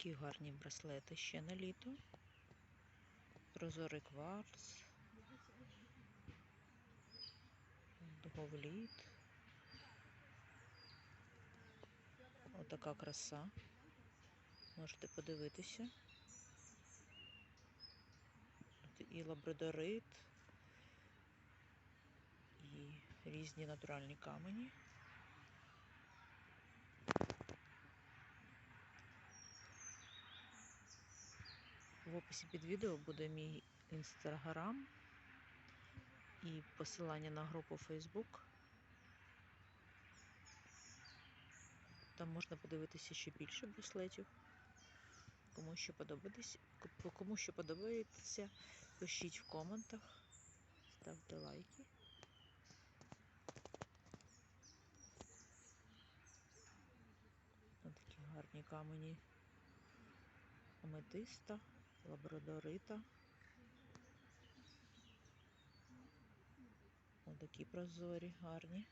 Такі гарні браслети ще на літо. Прозорий кварц. Дуговліт. Отака краса. Можете подивитися. І лабрадорит, і різні натуральні камені. В описі під відео буде мій інстаграм і посилання на групу Facebook. Там можна подивитися ще більше браслетів. Кому що подобається, кому що подобається, пишіть в коментах, ставте лайки. Ось такі гарні камені аметиста, лабрадорита. Ось такі прозорі, гарні.